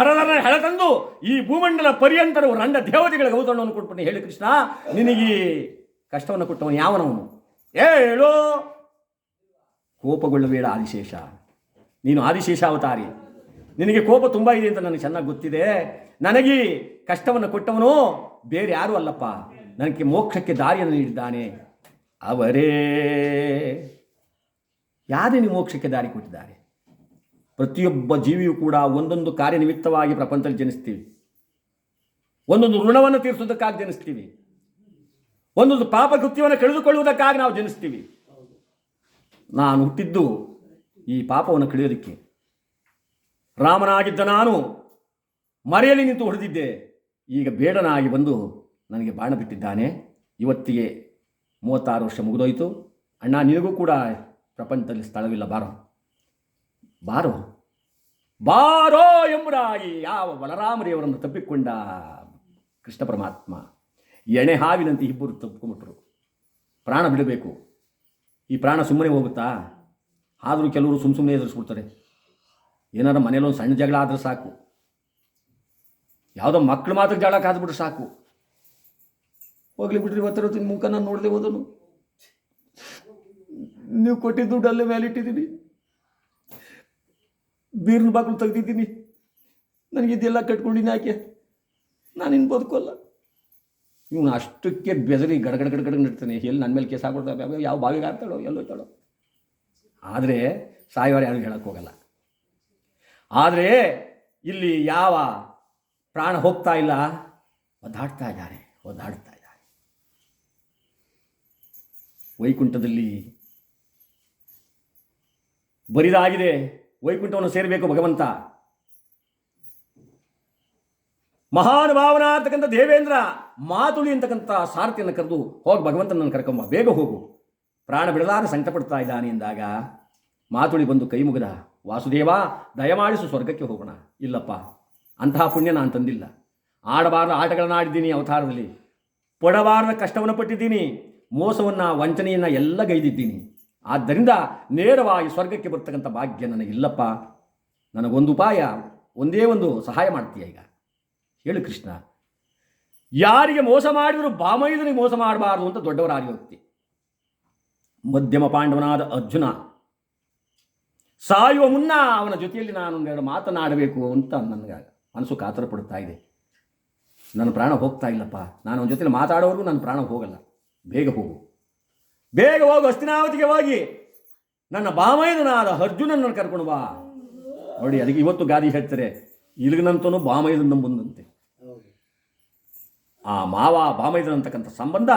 ಹರದರ ಹೆಳತಂದು ಈ ಭೂಮಂಡಲ ಪರ್ಯಂತರವು ರಂಡ ದೇವತೆಗಳ ಔತಣವನ್ನು ಕೊಟ್ಬಿಟ್ಟು ಹೇಳಿ ಕೃಷ್ಣ, ನಿನಗೆ ಕಷ್ಟವನ್ನು ಕೊಟ್ಟವನು ಯಾವನವನು? ಹೇಳು. ಕೋಪಗೊಳ್ಳಬೇಡ ಆದಿಶೇಷ. ನೀನು ಆದಿಶೇಷ ಅವತಾರಿ. ನಿನಗೆ ಕೋಪ ತುಂಬ ಇದೆ ಅಂತ ನನಗೆ ಚೆನ್ನಾಗಿ ಗೊತ್ತಿದೆ. ನನಗೆ ಕಷ್ಟವನ್ನು ಕೊಟ್ಟವನು ಬೇರೆ ಯಾರು ಅಲ್ಲಪ್ಪ. ನನಗೆ ಮೋಕ್ಷಕ್ಕೆ ದಾರಿಯನ್ನು ನೀಡಿದ್ದಾನೆ. ಅವರೇ. ಯಾರೇ ನೀವು ಮೋಕ್ಷಕ್ಕೆ ದಾರಿ ಕೊಟ್ಟಿದ್ದಾರೆ? ಪ್ರತಿಯೊಬ್ಬ ಜೀವಿಯೂ ಕೂಡ ಒಂದೊಂದು ಕಾರ್ಯನಿಮಿತ್ತವಾಗಿ ಪ್ರಪಂಚದಲ್ಲಿ ಜನಿಸ್ತೀವಿ. ಒಂದೊಂದು ಋಣವನ್ನು ತೀರಿಸೋದಕ್ಕಾಗಿ ಜನಿಸ್ತೀವಿ. ಒಂದೊಂದು ಪಾಪ ಕೃತ್ಯವನ್ನು ಕಳೆದುಕೊಳ್ಳುವುದಕ್ಕಾಗಿ ನಾವು ಜನಿಸ್ತೀವಿ. ನಾನು ಹುಟ್ಟಿದ್ದು ಈ ಪಾಪವನ್ನು ಕಳೆಯೋದಕ್ಕೆ. ರಾಮನಾಗಿದ್ದ ನಾನು ಮರೆಯಲ್ಲಿ ನಿಂತು ಹೊಡೆದಿದ್ದೆ ಈಗ ಬೇಡನಾಗಿ ಬಂದು ನನಗೆ ಬಾಣ ಬಿಟ್ಟಿದ್ದಾನೆ. ಇವತ್ತಿಗೆ ಮೂವತ್ತಾರು ವರ್ಷ ಮುಗಿದೋಯಿತು. ಅಣ್ಣ, ನಿನಗೂ ಕೂಡ ಪ್ರಪಂಚದಲ್ಲಿ ಸ್ಥಳವಿಲ್ಲ, ಬಾರೋ. ಬಾರೋ. ಬಾರೋ ಎಂಬುದಾಗಿ ಯಾವ ಬಲರಾಮರಿಯವರನ್ನು ತಪ್ಪಿಕೊಂಡ ಕೃಷ್ಣ ಪರಮಾತ್ಮ. ಎಣೆ ಹಾವಿನಂತೆ ಇಬ್ಬರು ತಪ್ಪಿಕೊಂಡ್ಬಿಟ್ರು ಪ್ರಾಣ ಬಿಡಬೇಕು. ಈ ಪ್ರಾಣ ಸುಮ್ಮನೆ ಹೋಗುತ್ತಾ? ಆದರೂ ಕೆಲವರು ಸುಮ್ಮ ಸುಮ್ಮನೆ ಎದುರಿಸ್ಬಿಡ್ತಾರೆ. ಏನಾರ ಮನೇಲಿ ಒಂದು ಸಣ್ಣ ಜಗಳ ಆದರೆ ಸಾಕು. ಯಾವುದೋ ಮಕ್ಕಳು ಮಾತ್ರ ಜಗಳ ಕಾದ್ಬಿಟ್ರೆ ಸಾಕು. ಹೋಗ್ಲಿ ಬಿಡ್ರಿ ಇವತ್ತರ ಮುಖ, ನಾನು ನೋಡದೆ ಹೋದನು. ನೀವು ಕೊಟ್ಟಿದ್ದ ದುಡ್ಡಲ್ಲೇ ಮೇಲೆ ಇಟ್ಟಿದ್ದೀನಿ ಬೀರ್ನ ಬಾಗಿಲು ತೆಗ್ದಿದ್ದೀನಿ. ನನಗೆ ಇದೆಲ್ಲ ಕಟ್ಕೊಂಡಿನಿ ಯಾಕೆ? ನಾನಿನ್ನು ಬದುಕೋಲ್ಲ. ಇವನು ಅಷ್ಟಕ್ಕೆ ಬೆದರಿ ಗಡಗಡ ಗಡಗಡ ನಡ್ತಾನೆ. ಎಲ್ಲಿ ನನ್ನ ಮೇಲೆ ಕೇಸ್ ಹಾಕೊಡ್ತಾರೆ ಯಾವ ಬಾವಿಗೆ ಹಾಕ್ತಾಳೋ, ಎಲ್ಲೋ ಹೋಗ್ತಾಳೋ ಆದರೆ ಸಾಯುವಾರ ಯಾರು ಹೇಳಕ್ಕೆ ಹೋಗಲ್ಲ. ಆದರೆ ಇಲ್ಲಿ ಯಾವ ಪ್ರಾಣ ಹೋಗ್ತಾ ಇಲ್ಲ, ಒದ್ದಾಡ್ತಾ ಇದ್ದಾರೆ ಒದ್ದಾಡ್ತಾ ಇದ್ದಾರೆ. ವೈಕುಂಠದಲ್ಲಿ ಬರಿದಾಗಿದೆ. ವೈಕುಂಠವನ್ನು ಸೇರಬೇಕು ಭಗವಂತ. ಮಹಾನುಭಾವನ ಅಂತಕ್ಕಂಥ ದೇವೇಂದ್ರ ಮಾತುಳಿ ಅಂತಕ್ಕಂಥ ಸಾರಥಿಯನ್ನು ಕರೆದು ಹೋಗಿ ಭಗವಂತನನ್ನು ಕರ್ಕೊಂಬ, ಬೇಗ ಹೋಗು. ಪ್ರಾಣ ಬಿಡಲಾರ ಸಂಕಟ ಪಡ್ತಾ ಇದ್ದಾನೆ ಎಂದಾಗ ಮಾತುಳಿ ಬಂದು ಕೈ ಮುಗಿದ, ವಾಸುದೇವ, ದಯಮಾಡಿಸು ಸ್ವರ್ಗಕ್ಕೆ ಹೋಗೋಣ. ಇಲ್ಲಪ್ಪ, ಅಂತಹ ಪುಣ್ಯ ನಾನು ತಂದಿಲ್ಲ. ಆಡಬಾರದ ಆಟಗಳನ್ನು ಆಡಿದ್ದೀನಿ ಅವತಾರದಲ್ಲಿ. ಪಡಬಾರದ ಕಷ್ಟವನ್ನು ಪಟ್ಟಿದ್ದೀನಿ. ಮೋಸವನ್ನು, ವಂಚನೆಯನ್ನು ಎಲ್ಲ ಗೈದಿದ್ದೀನಿ. ಆದ್ದರಿಂದ ನೇರವಾಗಿ ಸ್ವರ್ಗಕ್ಕೆ ಬರ್ತಕ್ಕಂಥ ಭಾಗ್ಯ ನನಗಿಲ್ಲಪ್ಪ ನನಗೊಂದು ಉಪಾಯ, ಒಂದೇ ಒಂದು ಸಹಾಯ ಮಾಡ್ತೀಯ ಈಗ. ಹೇಳು ಕೃಷ್ಣ. ಯಾರಿಗೆ ಮೋಸ ಮಾಡಿದರೂ ಬಾಮೈದನಿಗೆ ಮೋಸ ಮಾಡಬಾರ್ದು ಅಂತ ದೊಡ್ಡವರ ಆರ್ಯೋಕ್ತಿ ಮಧ್ಯಮ ಪಾಂಡವನಾದ ಅರ್ಜುನ, ಸಾಯುವ ಮುನ್ನ ಅವನ ಜೊತೆಯಲ್ಲಿ ನಾನು ಒಂದೆರಡು ಮಾತನಾಡಬೇಕು ಅಂತ ನನಗೆ ಮನಸ್ಸು ಕಾತರ ಪಡ್ತಾ ಇದೆ. ನನ್ನ ಪ್ರಾಣ ಹೋಗ್ತಾ ಇಲ್ಲಪ್ಪ. ನಾನು ಅವನ ಜೊತೆಯಲ್ಲಿ ಮಾತಾಡೋವರೆಗೂ ನನ್ನ ಪ್ರಾಣ ಹೋಗಲ್ಲ. ಬೇಗ ಹೋಗು. ಬೇಗ ಹೋಗು ಹಸ್ತಿನಾವತಿಗೆ ಹೋಗಿ. ನನ್ನ ಬಾಮೈದನಾದ ಅರ್ಜುನನ್ನು ಕರ್ಕೊಂಡು ಬಾ. ನೋಡಿ ಅದಕ್ಕೆ ಇವತ್ತು ಗಾದಿ ಹೇಳ್ತಾರೆ ಇಲ್ಲಿಗನಂತನೂ ಬಾಮೈದನ ಬಂದಂತೆ ಆ ಮಾವ ಬಾಮೈದನ ಅಂತಕ್ಕಂಥ ಸಂಬಂಧ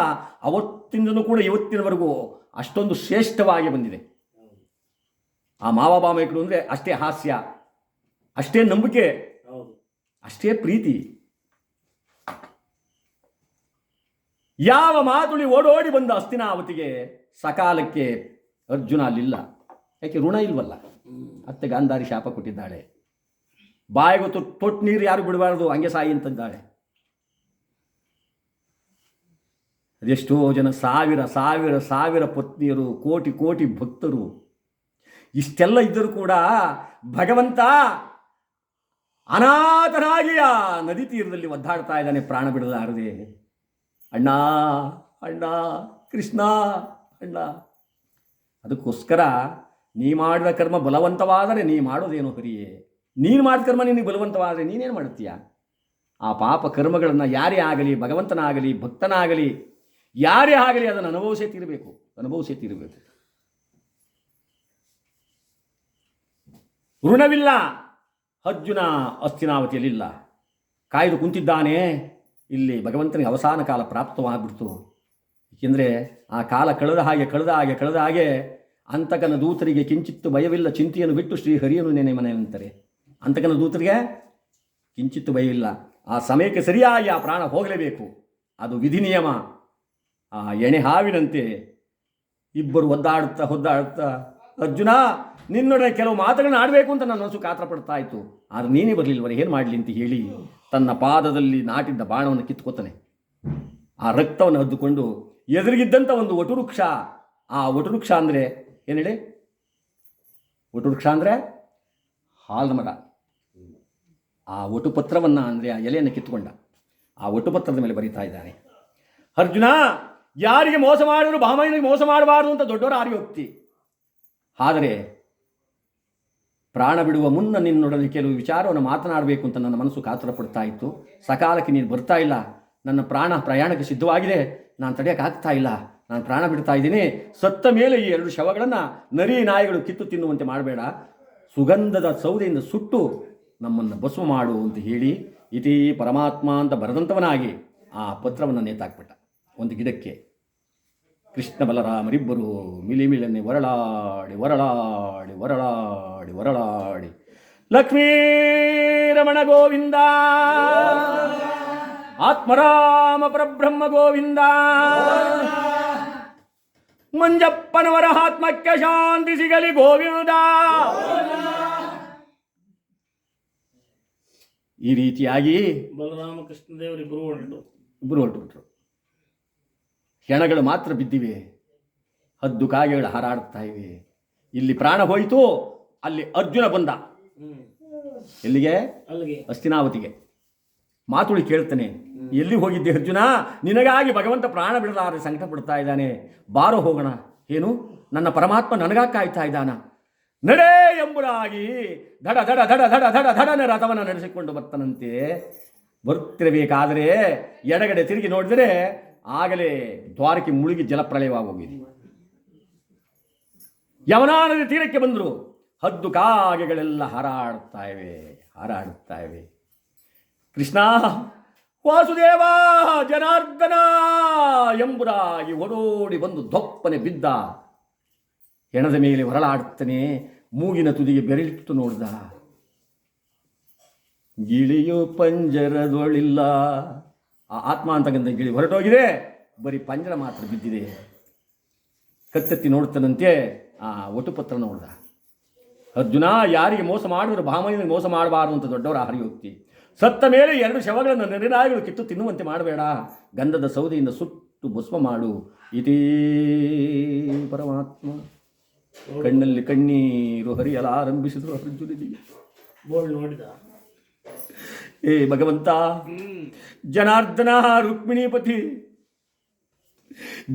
ಅವತ್ತಿಂದನೂ ಕೂಡ ಇವತ್ತಿನವರೆಗೂ ಅಷ್ಟೊಂದು ಶ್ರೇಷ್ಠವಾಗಿ ಬಂದಿದೆ. ಆ ಮಾವ ಬಾಮೈಕರು ಅಂದರೆ ಅಷ್ಟೇ ಹಾಸ್ಯ ಅಷ್ಟೇ ನಂಬಿಕೆ ಅಷ್ಟೇ ಪ್ರೀತಿ. ಯಾವ ಮಾತುಳಿ ಓಡೋಡಿ ಬಂದ ಅಸ್ತಿನಾವತಿಗೆ ಸಕಾಲಕ್ಕೆ ಅರ್ಜುನ ಅಲ್ಲಿಲ್ಲ. ಯಾಕೆ ಋಣ ಇಲ್ವಲ್ಲ? ಅತ್ತೆ ಗಾಂಧಾರಿ ಶಾಪ ಕೊಟ್ಟಿದ್ದಾಳೆ. ಬಾಯಿಗೆ ತೊಟ್ಟು ನೀರು ಯಾರು ಬಿಡಬಾರ್ದು, ಹಂಗೆ ಸಾಯಿ ಅಂತಂದಾಳೆ. ಅದೆಷ್ಟೋ ಜನ ಸಾವಿರ ಸಾವಿರ ಸಾವಿರ ಪತ್ನಿಯರು, ಕೋಟಿ ಕೋಟಿ ಭಕ್ತರು, ಇಷ್ಟೆಲ್ಲ ಇದ್ದರೂ ಕೂಡ ಭಗವಂತ ಅನಾಥನಾಗಿ ಆ ನದಿ ತೀರದಲ್ಲಿ ಒದ್ದಾಡ್ತಾ ಇದ್ದಾನೆ, ಪ್ರಾಣ ಬಿಡಲಾರದೆ. ಅಣ್ಣ ಅಣ್ಣ, ಕೃಷ್ಣ, ಅಣ್ಣ. ಅದಕ್ಕೋಸ್ಕರ ನೀ ಮಾಡಿದ ಕರ್ಮ ಬಲವಂತವಾದರೆ ನೀ ಮಾಡೋದೇನು ಹರಿಯೇ? ನೀನು ಮಾಡಿದ ಕರ್ಮ ನಿನಗೆ ಬಲವಂತವಾದರೆ ನೀನೇನು ಮಾಡುತ್ತೀಯ? ಆ ಪಾಪ ಕರ್ಮಗಳನ್ನು ಯಾರೇ ಆಗಲಿ, ಭಗವಂತನಾಗಲಿ, ಭಕ್ತನಾಗಲಿ, ಯಾರೇ ಆಗಲಿ ಅದನ್ನು ಅನುಭವಿಸೇ ತೀರಬೇಕು. ಅನುಭವಿಸೇ ತೀರಬೇಕು. ಋಣವಿಲ್ಲ. ಅರ್ಜುನ ಅಸ್ಥಿನಾವತಿಯಲ್ಲಿಲ್ಲ. ಕಾಯ್ದು ಕುಂತಿದ್ದಾನೆ. ಇಲ್ಲಿ ಭಗವಂತನಿಗೆ ಅವಸಾನ ಕಾಲ ಪ್ರಾಪ್ತವಾಗ್ಬಿಡ್ತು. ಏಕೆಂದರೆ ಆ ಕಾಲ ಕಳೆದ ಹಾಗೆ ಕಳೆದ ಹಾಗೆ ಕಳೆದ ಹಾಗೆ ಅಂತಕನ ದೂತರಿಗೆ ಕಿಂಚಿತ್ತು ಭಯವಿಲ್ಲ, ಚಿಂತೆಯನ್ನು ಬಿಟ್ಟು ಶ್ರೀ ಹರಿಯನು ನೆನೆ ಮನೆ ಅಂತಾರೆ ಅಂತಕನ ದೂತರಿಗೆ ಕಿಂಚಿತ್ತು ಭಯವಿಲ್ಲ. ಆ ಸಮಯಕ್ಕೆ ಸರಿಯಾಗಿ ಆ ಪ್ರಾಣ ಹೋಗಲೇಬೇಕು. ಅದು ವಿಧಿ ನಿಯಮ. ಆ ಎಣೆ ಹಾವಿನಂತೆ ಇಬ್ಬರು ಒದ್ದಾಡುತ್ತಾ ಒದ್ದಾಡುತ್ತಾ ಅರ್ಜುನ, ನಿನ್ನೊಡನೆ ಕೆಲವು ಮಾತುಗಳನ್ನ ಆಡಬೇಕು ಅಂತ ನನ್ನ ಮನಸ್ಸು ಕಾತ್ರ ಪಡ್ತಾ ಇತ್ತು. ಆದರೆ ನೀನೇ ಬರಲಿಲ್ವರೆ, ಏನು ಮಾಡಲಿ? ಅಂತ ಹೇಳಿ ತನ್ನ ಪಾದದಲ್ಲಿ ನಾಟಿದ್ದ ಬಾಣವನ್ನು ಕಿತ್ಕೋತಾನೆ. ಆ ರಕ್ತವನ್ನು ಹದ್ದುಕೊಂಡು ಎದುರಿಗಿದ್ದಂಥ ಒಂದು ವಟುವೃಕ್ಷ, ಆ ವಟುವೃಕ್ಷ ಅಂದರೆ ಏನು ಹೇಳಿ ವಟುವೃಕ್ಷ ಅಂದರೆ ಹಾಲ್ನ ಮರ ಆ ಒಟುಪತ್ರವನ್ನು ಅಂದರೆ ಆ ಎಲೆಯನ್ನು ಕಿತ್ತುಕೊಂಡ ಆ ಒಟುಪತ್ರದ ಮೇಲೆ ಬರೀತಾ ಇದ್ದಾನೆ. ಅರ್ಜುನ, ಯಾರಿಗೆ ಮೋಸ ಮಾಡಿದ್ರು, ಬಾಮಯ್ಯನಿಗೆ ಮೋಸ ಮಾಡಬಾರದು ಅಂತ ದೊಡ್ಡವರ ಆರಿ ಹೋಗ್ತಿ ಆದರೆ ಪ್ರಾಣ ಬಿಡುವ ಮುನ್ನ ನಿನ್ನೊಡನೆ ಕೆಲವು ವಿಚಾರವನ್ನು ಮಾತನಾಡಬೇಕು ಅಂತ ನನ್ನ ಮನಸ್ಸು ಕಾತರ ಪಡ್ತಾ ಇತ್ತು. ಸಕಾಲಕ್ಕೆ ನೀನು ಬರ್ತಾ ಇಲ್ಲ. ನನ್ನ ಪ್ರಾಣ ಪ್ರಯಾಣಕ್ಕೆ ಸಿದ್ಧವಾಗಿದೆ. ನಾನು ತಡೆಯೋಕ್ಕಾಗ್ತಾ ಇಲ್ಲ. ನಾನು ಪ್ರಾಣ ಬಿಡ್ತಾ ಇದ್ದೀನಿ. ಸತ್ತ ಮೇಲೆ ಈ ಎರಡು ಶವಗಳನ್ನು ನರಿ ನಾಯಿಗಳು ಕಿತ್ತು ತಿನ್ನುವಂತೆ ಮಾಡಬೇಡ. ಸುಗಂಧದ ಸೌದೆಯಿಂದ ಸುಟ್ಟು ನಮ್ಮನ್ನು ಬಸವು ಮಾಡು ಅಂತ ಹೇಳಿ ಇತಿ ಪರಮಾತ್ಮ ಅಂತ ಬರೆದಂಥವನಾಗಿ ಆ ಪತ್ರವನ್ನು ನೇತಾಕ್ಬಿಟ್ಟ. ಒಂದು ಗಿಡಕ್ಕೆ ಕೃಷ್ಣ ಬಲರಾಮರಿಬ್ಬರು ಮಿಲಿಮಿಲನೆ ಒರಳಾಡಿ ವರಳಾಡಿ ವರಳಾಡಿ ವರಳಾಡಿ. ಲಕ್ಷ್ಮೀ ರಮಣ ಗೋವಿಂದ. ಆತ್ಮರಾಮ ಪರಬ್ರಹ್ಮ ಗೋವಿಂದ. ಮಂಜಪ್ಪನವರ ಆತ್ಮಕ್ಕೆ ಶಾಂತಿ ಸಿಗಲಿ ಗೋವಿಂದ. ಈ ರೀತಿಯಾಗಿ ಬಲರಾಮ ಕೃಷ್ಣದೇವರಿಬ್ಬರು ಹೊರಟು ಇಬ್ಬರು ಹೊರಟುಬಿಟ್ರು. ಹೆಣಗಳು ಮಾತ್ರ ಬಿದ್ದಿವೆ. ಹದ್ದು ಕಾಗೆಗಳು ಹಾರಾಡ್ತಾ ಇವೆ. ಇಲ್ಲಿ ಪ್ರಾಣ ಹೋಯಿತು ಅಲ್ಲಿ ಅರ್ಜುನ ಬಂದ. ಎಲ್ಲಿಗೆ? ಅಲ್ಲಿಗೆ. ಅಸ್ತಿನಾವತಿಗೆ. ಮಾತುಳಿ ಕೇಳ್ತಾನೆ ಎಲ್ಲಿ ಹೋಗಿದ್ದೆ ಅರ್ಜುನ? ನಿನಗಾಗಿ ಭಗವಂತ ಪ್ರಾಣ ಬಿಡಲಾರೆ ಸಂಕಟ ಪಡ್ತಾ ಇದ್ದಾನೆ. ಬಾರೋ ಹೋಗೋಣ. ಏನು? ನನ್ನ ಪರಮಾತ್ಮ ನನಗಾಗಿ ಕಾಯ್ತಾ ಇದ್ದಾನ? ನಡೆ ಎಂಬುದಾಗಿ ಧಡ ಧಡ ಧಡ ಧಡ ಧಡ ಧಡನೆ ರಥವನ್ನು ನಡೆಸಿಕೊಂಡು ಬರ್ತಾನಂತೆ. ಬರುತ್ತಿರಬೇಕಾದರೆ ಎಡಗಡೆ ತಿರುಗಿ ನೋಡಿದರೆ ಆಗಲೇ ದ್ವಾರಕ್ಕೆ ಮುಳುಗಿ ಜಲಪ್ರಳಯವಾಗೋಗಿದೆ ಯಮನಾ ನದಿ ತೀರಕ್ಕೆ ಬಂದರು. ಹದ್ದು ಕಾಗೆಗಳೆಲ್ಲ ಹಾರಾಡ್ತಾ ಇವೆ, ಹಾರಾಡುತ್ತಾ ಇವೆ. ಕೃಷ್ಣ, ವಾಸುದೇವ, ಜನಾರ್ದನ ಎಂಬುದಾಗಿ ಓಡೋಡಿ ಬಂದು ದೊಪ್ಪನೆ ಬಿದ್ದ. ಹೆಣದ ಮೇಲೆ ಹೊರಳಾಡ್ತಾನೆ ಮೂಗಿನ ತುದಿಗೆ ಬೆರಳಿಟ್ಟು ನೋಡ್ದ. ಗಿಳಿಯು ಪಂಜರದೊಳಿಲ್ಲ. ಆ ಆತ್ಮ ಅಂತಕ್ಕಂಥ ಗಿಳಿ ಹೊರಟೋಗಿದೆ. ಬರೀ ಪಂಜರ ಮಾತ್ರ ಬಿದ್ದಿದೆ. ಕತ್ತೆತ್ತಿ ನೋಡ್ತಾನಂತೆ ಆ ಒಟುಪತ್ರ ನೋಡ್ದ. ಅರ್ಜುನ, ಯಾರಿಗೆ ಮೋಸ ಮಾಡಿದ್ರು ಭಾಮನಿಗೆ ಮೋಸ ಮಾಡಬಾರದು ಅಂತ ದೊಡ್ಡವರ ಹರಿಯೋಕ್ತಿ. ಸತ್ತ ಮೇಲೆ ಎರಡು ಶವಗಳನ್ನು ನೆರೆನಾಯಿಗಳು ಕಿತ್ತು ತಿನ್ನುವಂತೆ ಮಾಡಬೇಡ. ಗಂಧದ ಸೌದೆಯಿಂದ ಸುಟ್ಟು ಭಸ್ಮ ಮಾಡು. ಇದೇ ಪರಮಾತ್ಮ. ಕಣ್ಣಲ್ಲಿ ಕಣ್ಣೀರು ಹರಿಯಲಾರಂಭಿಸಿದ್ರು ಅರ್ಜುನಿಗೆ. ನೋಡಿದ. ಏ ಭಗವಂತ. ಜನಾರ್ದನ ರುಕ್ಮಿಣೀಪತಿ,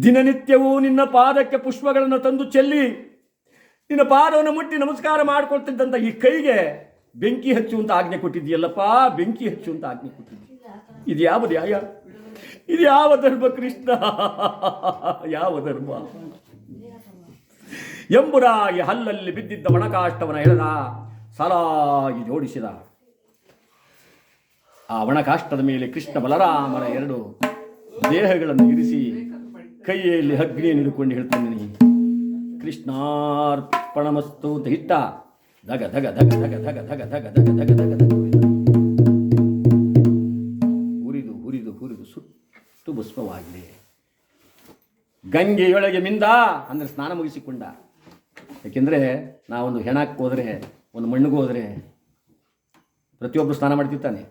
ದಿನನಿತ್ಯವೂ ನಿನ್ನ ಪಾದಕ್ಕೆ ಪುಷ್ಪಗಳನ್ನು ತಂದು ಚೆಲ್ಲಿ, ನಿನ್ನ ಪಾದವನ್ನು ಮುಟ್ಟಿ ನಮಸ್ಕಾರ ಮಾಡಿಕೊಳ್ತಿದ್ದಂಥ ಈ ಕೈಗೆ ಬೆಂಕಿ ಹಚ್ಚು ಅಂತ ಆಜ್ಞೆ ಕೊಟ್ಟಿದ್ದೀಯಲ್ಲಪ್ಪ, ಬೆಂಕಿ ಹಚ್ಚು ಅಂತ ಆಜ್ಞೆ ಕೊಟ್ಟಿದ್ದಿ ಇದು ಯಾವ ಇದು ಯಾವ ಧರ್ಮ ಕೃಷ್ಣ? ಯಾವ ಧರ್ಮ? ಎಂಬುದಾಗಿ ಹಲ್ಲಲ್ಲಿ ಬಿದ್ದಿದ್ದ ಒಣಕಾಷ್ಟವನ ಎಳೆದ ಸಲಾಗಿ ಜೋಡಿಸಿದ. ಆ ಒಣಕಾಷ್ಟದ ಮೇಲೆ ಕೃಷ್ಣ ಬಲರಾಮರ ಎರಡು ದೇಹಗಳನ್ನು ಇರಿಸಿ ಕೈಯಲ್ಲಿ ಅಗ್ನಿಯನ್ನು ಹಿಡ್ಕೊಂಡು ಹೇಳ್ತಾನೆ ಕೃಷ್ಣಾರ್ಪಣಮಸ್ತು ಅಂತ ಹಿಟ್ಟ ಧಗ ಧಗ ಧಗ ಧಗ ಧಗ ಧಗ ಧಗ ಧಗ ಧಗ ಧಗ ಧಗ ಹುರಿದು ಹುರಿದು ಹುರಿದು ಸುಟ್ಟು ಭಸ್ಮವಾಗಿದೆ ಗಂಗೆಯೊಳಗೆ ಮಿಂದ ಅಂದರೆ ಸ್ನಾನ ಮುಗಿಸಿಕೊಂಡ ಯಾಕೆಂದರೆ ನಾವೊಂದು ಹೆಣಕ್ಕೆ ಹೋದರೆ ಒಂದು ಮಣ್ಣಿಗೆ ಹೋದರೆ ಪ್ರತಿಯೊಬ್ಬರು ಸ್ನಾನ ಮಾಡ್ತಿರ್ತಾನೆ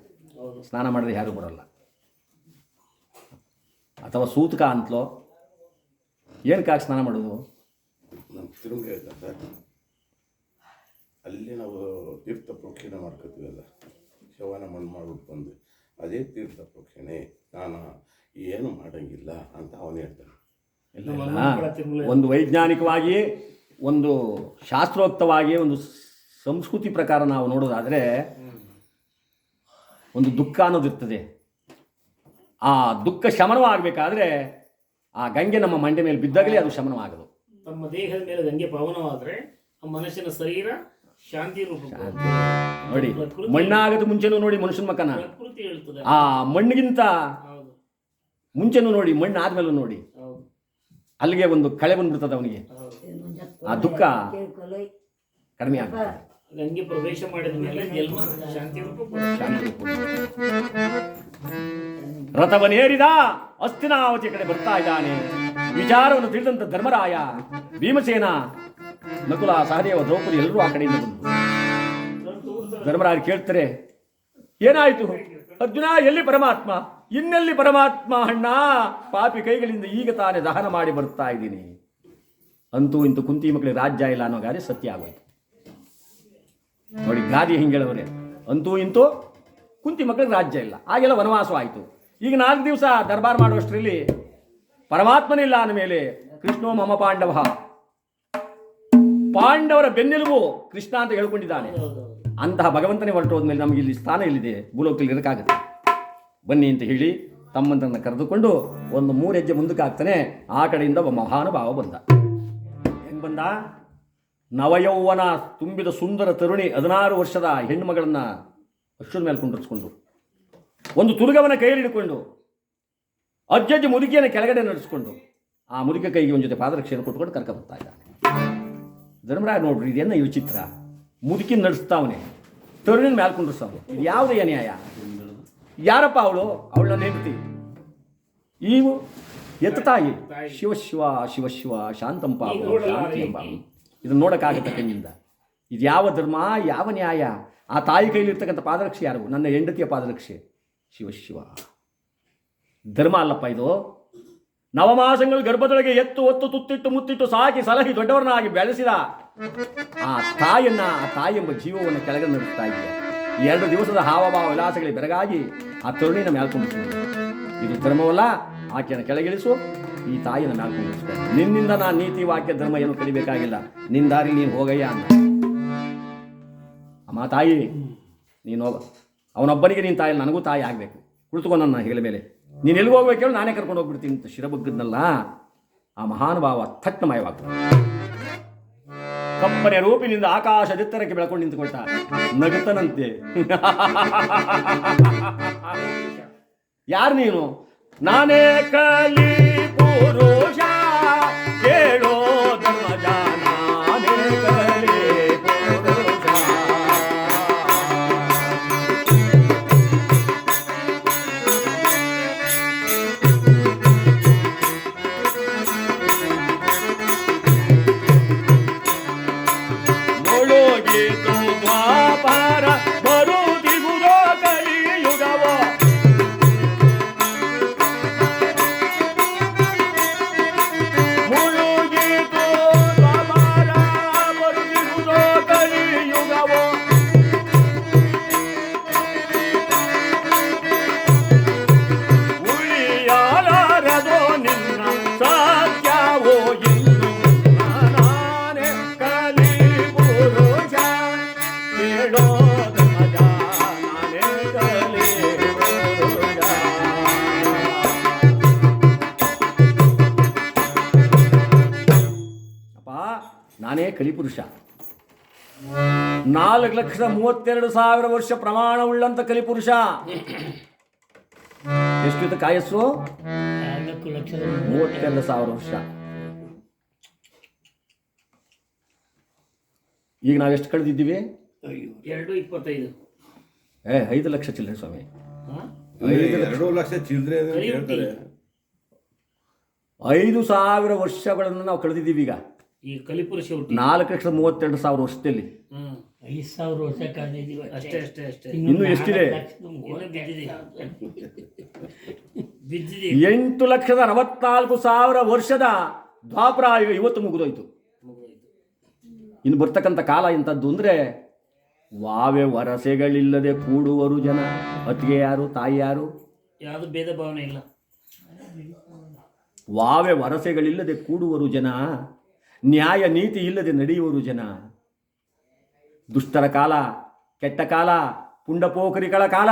ಸ್ನಾನ ಮಾಡಿದ್ರೆ ಯಾರೂ ಬರೋಲ್ಲ. ಅಥವಾ ಸೂತಕ ಅಂತಲೋ ಏನು ಏನಕ್ಕಾಗಿ ಸ್ನಾನ ಮಾಡೋದು? ನಮ್ಮ ತಿರುಮಲ ಸರ್ ಅಲ್ಲಿ ನಾವು ತೀರ್ಥ ಪ್ರೋಕ್ಷಣೆ ಮಾಡ್ಕೋತೀವಲ್ಲ ಶವನ ಮಣ್ಣು ಮಾಡ್ಬಿಟ್ಟು ಬಂದು ಅದೇ ತೀರ್ಥ ಪ್ರೋಕ್ಷಣೆ ಸ್ನಾನ ಏನು ಮಾಡಂಗಿಲ್ಲ ಅಂತ ಅವನು ಹೇಳ್ತಾನೆ. ಒಂದು ವೈಜ್ಞಾನಿಕವಾಗಿ ಒಂದು ಶಾಸ್ತ್ರೋಕ್ತವಾಗಿ ಒಂದು ಸಂಸ್ಕೃತಿ ಪ್ರಕಾರ ನಾವು ನೋಡೋದಾದರೆ ಒಂದು ದುಃಖ ಅನ್ನೋದಿರ್ತದೆ ಆ ದುಃಖ ಶಮನವಾಗಬೇಕಾದ್ರೆ ಆ ಗಂಗೆ ನಮ್ಮ ಮಂಡೆ ಮೇಲೆ ಬಿದ್ದಾಗಲೇ ಅದು ಶಮನವಾಗದು. ತಮ್ಮ ದೇಹದ ಮೇಲೆ ಗಂಗೆ ಪವನವಾದ್ರೆ ಆ ಮನುಷ್ಯನ ಶರೀರ ಶಾಂತಿ ರೂಪ ನೋಡಿ ಮಣ್ಣಾಗದ ಮುಂಚೆನೂ ನೋಡಿ ಮನುಷ್ಯನ ಮಕ್ಕನ ಆ ಮಣ್ಣಿಗಿಂತ ಹೌದು. ಮುಂಚೆನೂ ನೋಡಿ ಮಣ್ಣು ಆದ್ಮೇಲೂ ನೋಡಿ. ಹೌದು. ಅಲ್ಲಿಗೆ ಒಂದು ಕಳೆ ಬಂದ್ಬಿಡ್ತದೆ ಅವನಿಗೆ. ಆ ದುಃಖ ಕಡಿಮೆ ಆಗ್ತದೆ ಗಂಗೆ ಪ್ರವೇಶ ಮಾಡಿದ ಮೇಲೆ ಜನ್ಮ ಶಾಂತಿ. ರಥವನ್ನೇರಿದ ಅಸ್ತಿನಾವತಿಯ ಕಡೆ. ಬರ್ತಾ ಇದ್ದಾನೆ. ವಿಚಾರವನ್ನು ತಿಳಿದಂತ ಧರ್ಮರಾಯ ಭೀಮಸೇನ ನಕುಲ ಸಹದೇವ ದ್ರೌಪದಿ ಎಲ್ಲರೂ ಆ ಕಡೆಯಿಂದ ಬಂದರು. ಧರ್ಮರಾಯ ಕೇಳ್ತಾರೆ ಏನಾಯ್ತು? ಅರ್ಜುನ ಎಲ್ಲಿ ಪರಮಾತ್ಮ? ಇನ್ನೆಲ್ಲಿ ಪರಮಾತ್ಮ ಅಣ್ಣ? ಪಾಪಿ ಕೈಗಳಿಂದ ಈಗ ತಾನೇ ದಹನ ಮಾಡಿ ಬರ್ತಾ ಇದ್ದೀನಿ. ಅಂತೂ ಇಂತೂ ಕುಂತಿ ಮಕ್ಕಳಿಗೆ ರಾಜ್ಯ ಇಲ್ಲ ಅನ್ನೋ ಗಾರಿ ಸತ್ಯ ಆಗೋಯ್ತು. ನೋಡಿ, ಗಾದಿ ಹೇಳವ್ರೆ ಅಂತೂ ಇಂತೂ ಕುಂತಿ ಮಕ್ಕಳಿಗೆ ರಾಜ್ಯ ಇಲ್ಲ. ಆಗೆಲ್ಲ ವನವಾಸವಾಯಿತು ಈಗ ನಾಲ್ಕು ದಿವಸ ದರ್ಬಾರ್ ಮಾಡುವಷ್ಟರಲ್ಲಿ ಪರಮಾತ್ಮನಿಲ್ಲ ಅಂದಮೇಲೆ ಕೃಷ್ಣೋ ಮಮ ಪಾಂಡವ. ಪಾಂಡವರ ಬೆನ್ನೆಲುಬು ಕೃಷ್ಣ ಅಂತ ಹೇಳ್ಕೊಂಡಿದ್ದಾನೆ. ಅಂತಹ ಭಗವಂತನೇ ಹೊರಟು ಹೋದ್ಮೇಲೆ ನಮಗೆ ಇಲ್ಲಿ ಸ್ಥಾನ ಇಲ್ಲಿದೆ. ಭೂಲೋಕದಲ್ಲಿ ಇರೋಕ್ಕಾಗುತ್ತೆ ಬನ್ನಿ ಅಂತ ಹೇಳಿ ತಮ್ಮಂತನ ಕರೆದುಕೊಂಡು ಒಂದು ಮೂರು ಹೆಜ್ಜೆ ಮುಂದಕ್ಕೆ ಆಗ್ತಾನೆ. ಆ ಕಡೆಯಿಂದ ಒಬ್ಬ ಮಹಾನುಭಾವ ಬಂದ. ಹೆಂಗ್ ಬಂದ? ನವಯೌವನ ತುಂಬಿದ ಸುಂದರ ತರುಣಿ ಹದಿನಾರು ವರ್ಷದ ಹೆಣ್ಣುಮಗಳನ್ನ ಅಶ್ವದ ಮೇಲೆ ಕುಂಡ್ರಿಸ್ಕೊಂಡು ಒಂದು ತುರುಗವನ ಕೈಯಲ್ಲಿ ಹಿಡ್ಕೊಂಡು ಅಜ್ಜಜ್ಜಿ ಮುದುಕಿಯನ್ನು ಕೆಳಗಡೆ ನಡೆಸ್ಕೊಂಡು ಆ ಮುದುಕ ಕೈಗೆ ಒಂದು ಜೊತೆ ಪಾದರಕ್ಷೆಯನ್ನು ಕೊಟ್ಟುಕೊಂಡು ಕರ್ಕ ಬರ್ತಾ ಇದ್ದಾನೆ ಧರ್ಮರಾಯ ನೋಡ್ರಿ ಇದೇನ ಈ ವಿಚಿತ್ರ? ಮುದುಕಿನ ನಡೆಸ್ತಾವನೆ ತರುಣಿನ ಮೇಲೆ ಕುಂಡ್ರಿಸ್ತಾವನೆ ಇದು ಯಾವುದೇ ಅನ್ಯಾಯ? ಯಾರಪ್ಪ ಅವಳು? ಅವಳನ್ನ ಹೆಂಡತಿ ಈ ಎತ್ತ ತಾಯಿ. ಶಿವ ಶಿವ ಶಿವ ಶಿವ ಶಾಂತಂಪ ಶಾಂತಿ. ಇದನ್ನ ನೋಡಕ್ಕಾಗತ್ತ ಇದು ಯಾವ ಧರ್ಮ, ಯಾವ ನ್ಯಾಯ? ಆ ತಾಯಿ ಕೈಲಿರ್ತಕ್ಕಂಥ ಪಾದರಕ್ಷೆ ಯಾರು? ನನ್ನ ಹೆಂಡತಿಯ ಪಾದರಕ್ಷೆ. ಶಿವ ಶಿವ. ಧರ್ಮ ಅಲ್ಲಪ್ಪ ಇದು. ನವಮಾಸಗಳು ಗರ್ಭದೊಳಗೆ ಎತ್ತು, ಒತ್ತು, ತುತ್ತಿಟ್ಟು, ಮುತ್ತಿಟ್ಟು ಸಾಕಿ ಸಲಹಿ ದೊಡ್ಡವರನ್ನಾಗಿ ಬೆಳೆಸಿದ ಆ ತಾಯನ್ನ ಆ ತಾಯಿ ಎಂಬ ಜೀವವನ್ನು ಕೆಳಗೆ ನಡೆಸ್ತಾ ಇದೆಯಾ ಎರಡು ದಿವಸದ ಹಾವಭಾವ ವಿಲಾಸಗಳಿಗೆ ಬೆರಗಾಗಿ ಆ ತರುಣಿನ ಮೇಲ್ಕೊಂಡಿದ್ದೀನಿ ಇದು ಧರ್ಮವಲ್ಲ, ಆಕೆಯನ್ನು ಕೆಳಗಿಳಿಸು. ಈ ತಾಯಿನ ಕುಂದಿರ್ತಾರೆ ನಿನ್ನಿಂದ ನಾ ನೀತಿ ವಾಕ್ಯ ಧರ್ಮ ಏನು ಕಲಿಬೇಕಾಗಿಲ್ಲ. ನಿನ್ನ ದಾರಿ ನೀನು ಹೋಗಯ್ಯ ಅಂತ ಅಮ್ಮ ತಾಯಿ, ನೀನು ಹೋಗ. ಅವನೊಬ್ಬನಿಗೆ ನೀನು ತಾಯಿ, ನನಗೂ ತಾಯಿ ಆಗಬೇಕು. ಕುಳಿತುಕೊ ನನ್ನ ಹೆಗಲ ಮೇಲೆ. ನೀನು ಎಲ್ಲಿಗೆ ಹೋಗ್ಬೇಕು ನಾನೇ ಕರ್ಕೊಂಡು ಹೋಗ್ಬಿಡ್ತೀನಿ ಅಂತ ಶಿರಬಗ್ಗದ್ನಲ್ಲ, ಆ ಮಹಾನುಭಾವ ಥಟ್ನಮಯವಾಗ್ತದೆ ಕಂಪನಿಯ ರೂಪಿನಿಂದ ಆಕಾಶದೆತ್ತರಕ್ಕೆ ಬೆಳ್ಕೊಂಡು ನಿಂತುಕೊಳ್ತಾ, ನಗುತ್ತನಂತೆ. ಯಾರು ನೀನು? ನಾನೇ ಕಲಿ ಪುರುಷ ಕಲಿಪುರುಷ. ನಾಲ್ಕು ಲಕ್ಷದ ಮೂವತ್ತೆರಡು ಸಾವಿರ ವರ್ಷ ಪ್ರಮಾಣ ಉಳ್ಳಂತ ಕಲಿಪುರುಷ. ಎಷ್ಟು ಕಾಯಸ್ಸು? ನಾಲ್ಕು ಮೂವತ್ತೆರಡು ಸಾವಿರ ವರ್ಷ. ಈಗ ನಾವೆಷ್ಟು ಕಳೆದಿದ್ದೀವಿ? ಎರಡು ಇಪ್ಪತ್ತೈದು. ಏ ಐದು ಲಕ್ಷ ಚಿಲ್ಲರೆ ಸ್ವಾಮಿ? ಎರಡು ಲಕ್ಷ ಚಿಲ್ಲರೆ ಹೇಳ್ತಾರೆ. ಐದು ಸಾವಿರ ವರ್ಷಗಳನ್ನು ನಾವು ಕಳೆದಿದ್ದೀವಿ ಈಗ. ಈ ಕಲಿಪುರುಷ ನಾಲ್ಕು ಲಕ್ಷದ ಮೂವತ್ತೆರಡು ಸಾವಿರ ವರ್ಷದಲ್ಲಿ. ಐದು ಸಾವಿರ ವರ್ಷ ಕಳೆದಿದ್ದೀವಿ ಅಷ್ಟೇ. ಅಷ್ಟೇ ಅಷ್ಟೇ ಇನ್ನು ಎಷ್ಟಿದೆ? ಬಿದ್ದಿದೆ. ಎಂಟು ಲಕ್ಷದ ನಲವತ್ನಾಲ್ಕು ಸಾವಿರ ವರ್ಷದ ದ್ವಾಪರ ಈಗ ಇವತ್ತು ಮುಗಿದೋಯ್ತು. ಇನ್ನು ಬರ್ತಕ್ಕಂಥ ಕಾಲ ಇಂಥದ್ದು ಅಂದರೆ ವಾವೆ ವರಸೆಗಳಿಲ್ಲದೆ ಕೂಡುವರು ಜನ. ಅತ್ತಿಗೆ ಯಾರು ತಾಯಿ ಯಾರು? ಯಾವುದು ಭೇದ ಭಾವನೆ ಇಲ್ಲ. ವಾವೆ ವರಸೆಗಳಿಲ್ಲದೆ ಕೂಡುವರು ಜನ. ನ್ಯಾಯ ನೀತಿ ಇಲ್ಲದೆ ನಡೆಯುವರು ಜನ. ದುಷ್ಟರ ಕಾಲ, ಕೆಟ್ಟ ಕಾಲ, ಪುಂಡಪೋಖರಿಗಳ ಕಾಲ.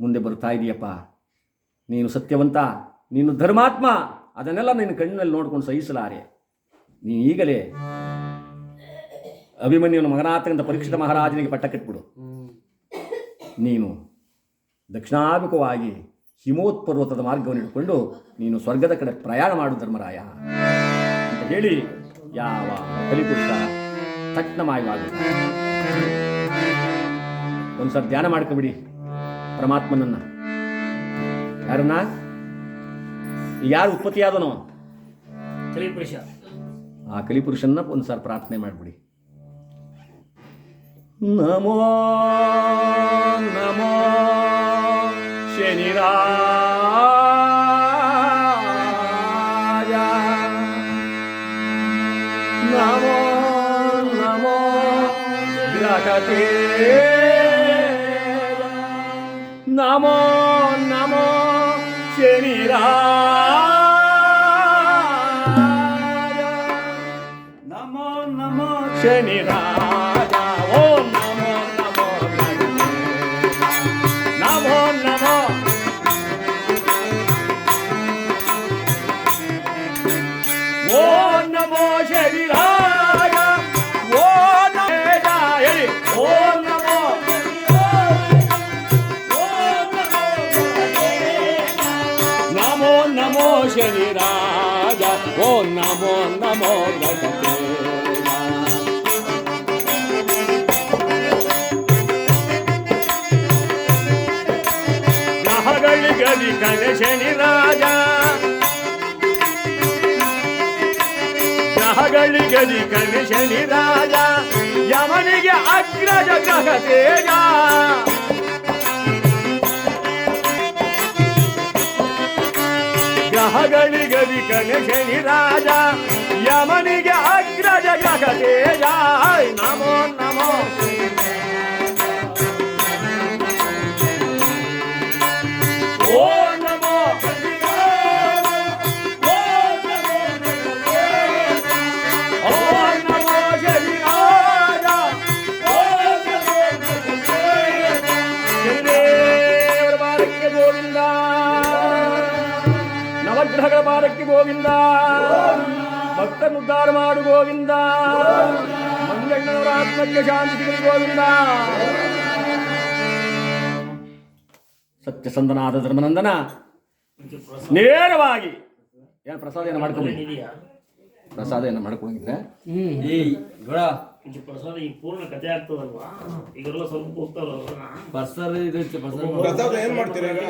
ಮುಂದೆ ಬರ್ತಾ ಇದೆಯಪ್ಪ. ನೀನು ಸತ್ಯವಂತ, ನೀನು ಧರ್ಮಾತ್ಮ. ಅದನ್ನೆಲ್ಲ ನಿನ್ನ ಕಣ್ಣಿನಲ್ಲಿ ನೋಡ್ಕೊಂಡು ಸಹಿಸಲಾರೆ. ನೀನು ಈಗಲೇ ಅಭಿಮನ್ಯುವನ ಮಗನಾತಕ್ಕಂಥ ಪರೀಕ್ಷಿತ ಮಹಾರಾಜನಿಗೆ ಪಟ್ಟ ಕಟ್ಬಿಡು. ನೀನು ದಕ್ಷಿಣಾಭಿಮುಖವಾಗಿ ಹಿಮೋತ್ಪರ್ವತದ ಮಾರ್ಗವನ್ನು ಹಿಡ್ಕೊಂಡು ನೀನು ಸ್ವರ್ಗದ ಕಡೆ ಪ್ರಯಾಣ ಮಾಡು ಧರ್ಮರಾಯ. ಅಂತ ಹೇಳಿ. ಯಾವ ಕಲಿಪುರುಷ ತಕ್ಷಣಮಯವಾಗುತ್ತೆ ಒಂದ್ಸಲ ಧ್ಯಾನ ಮಾಡ್ಕೊಬಿಡಿ ಪರಮಾತ್ಮನನ್ನ. ಯಾರನ್ನ? ಯಾರು ಉತ್ಪತ್ತಿಯಾದನೋ? ಕಲಿಪುರುಷ. ಆ ಕಲಿಪುರುಷನ್ನ ಒಂದ್ಸಾರಿ ಪ್ರಾರ್ಥನೆ ಮಾಡಿಬಿಡಿ. ನಮೋ ನಮೋ ಶನಿರಾಯ ನಮೋ ನಮೋ ಗ್ರಹತೆ ನಮೋ ನಮೋ ಶನಿರಾಜ ನಮೋ ನಮೋ ನಮೋ ಗಣಪತಿ ಗ್ರಹಗಳಿಗಲಿ ಗಣೇಶನಿ ರಾಜ ಗ್ರಹಗಳಿಗಲಿ ಗಣೇಶನಿ ರಾಜ ಯಮನಿಗೆ ಅಗ್ರಜ ಗ್ರಹ ತೇಜ ಗ್ರಹಗಳಿಗಲಿ ಗಣೇಶನಿ ರಾಜ ಯಮನಿಗೆ ಅಗ್ರಜ ಗ್ರಹ ತೇಜ ನಮೋ ನಮೋ ಓ ನಮೋ ಓ ನಮೋ ಪಾದಕ್ಕೆ ಗೋವಿಂದ. ಭಕ್ತನು ಉದ್ಧಾರ ಮಾಡು ಗೋವಿಂದ. ಮಂಗಣ್ಣನವರ ಆತ್ಮಕ್ಕೆ ಶಾಂತಿ ಸಿಗಲಿ ಗೋವಿಂದ. ಸತ್ಯಸಂದನಾದ ಧರ್ಮನಂದನ ಪ್ರಸಾದ ನೇರವಾಗಿ ಏನು ಪ್ರಸಾದ ಏನ ಮಾಡ್ಕೊಂಡಿದ್ದೆ. ಪ್ರಸಾದ ಏನ ಮಾಡ್ಕೊಂಡಿದ್ರೆ ಪ್ರಸಾದ ಈ ಪೂರ್ಣ ಕಥೆ ಆಗ್ತದಲ್ವಾ? ಈಗೆಲ್ಲ ಸ್ವಲ್ಪ ಹೋಗ್ತಾರಲ್ಲ. ಬರ್ಸರ್ ಇದು ಬರ್ಸರ್ ಪ್ರಸಾದ ಏನ್ ಮಾಡ್ತೀರಾ ಈಗ?